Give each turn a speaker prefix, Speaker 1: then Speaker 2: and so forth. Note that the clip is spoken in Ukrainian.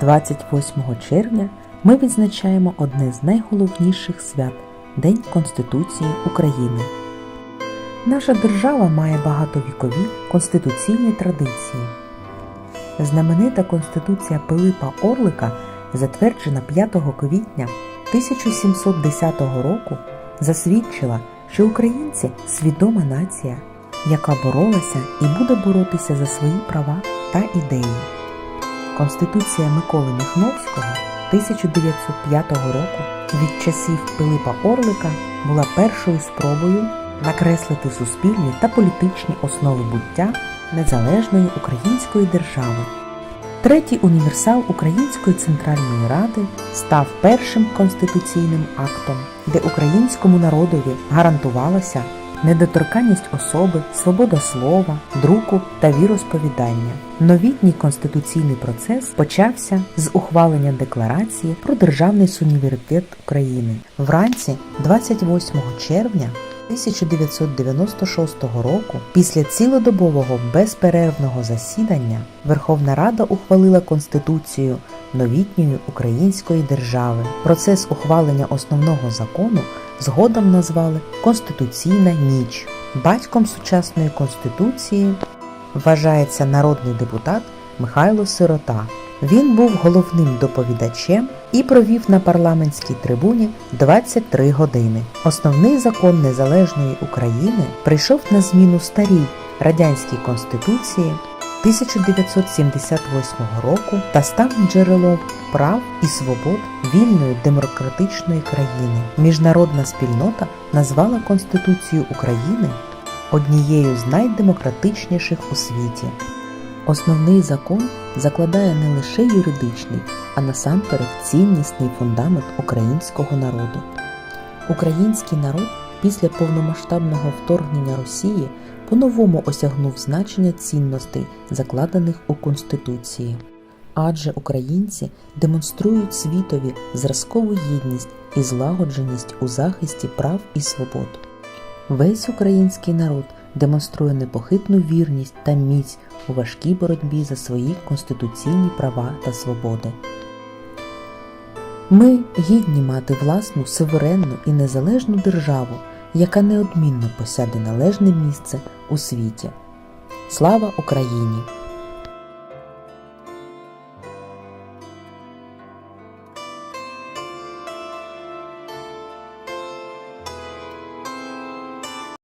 Speaker 1: 28 червня ми відзначаємо одне з найголовніших свят День Конституції України. Наша держава має багатовікові конституційні традиції. Знаменита Конституція Пилипа Орлика, затверджена 5 квітня 1710 року, засвідчила, що українці свідома нація, яка боролася і буде боротися за свої права та ідеї. Конституція Миколи Міхновського 1905 року від часів Пилипа Орлика була першою спробою накреслити суспільні та політичні основи буття незалежної української держави. Третій універсал Української Центральної Ради став першим конституційним актом, де українському народові гарантувалася недоторканність особи, свобода слова, друку та віросповідання. Новітній конституційний процес почався з ухвалення декларації про державний суверенітет України вранці 28 червня 1996 року, після цілодобового безперервного засідання, Верховна Рада ухвалила Конституцію новітньої української держави. Процес ухвалення основного закону згодом назвали Конституційна ніч. Батьком сучасної конституції вважається народний депутат Михайло Сирота. Він був головним доповідачем і провів на парламентській трибуні 23 години. Основний закон незалежної України прийшов на зміну старій радянській конституції 1978 року та став джерелом прав і свобод вільної демократичної країни. Міжнародна спільнота назвала Конституцію України однією з найдемократичніших у світі. Основний закон закладає не лише юридичний, а насамперед ціннісний фундамент українського народу. Український народ після повномасштабного вторгнення Росії по-новому осягнув значення цінностей, закладених у Конституції. Адже українці демонструють світові зразкову гідність і злагодженість у захисті прав і свобод. Весь український народ демонструє непохитну вірність та міць у важкій боротьбі за свої конституційні права та свободи. Ми гідні мати власну суверенну і незалежну державу, яка неодмінно посяде належне місце у світі. Слава Україні!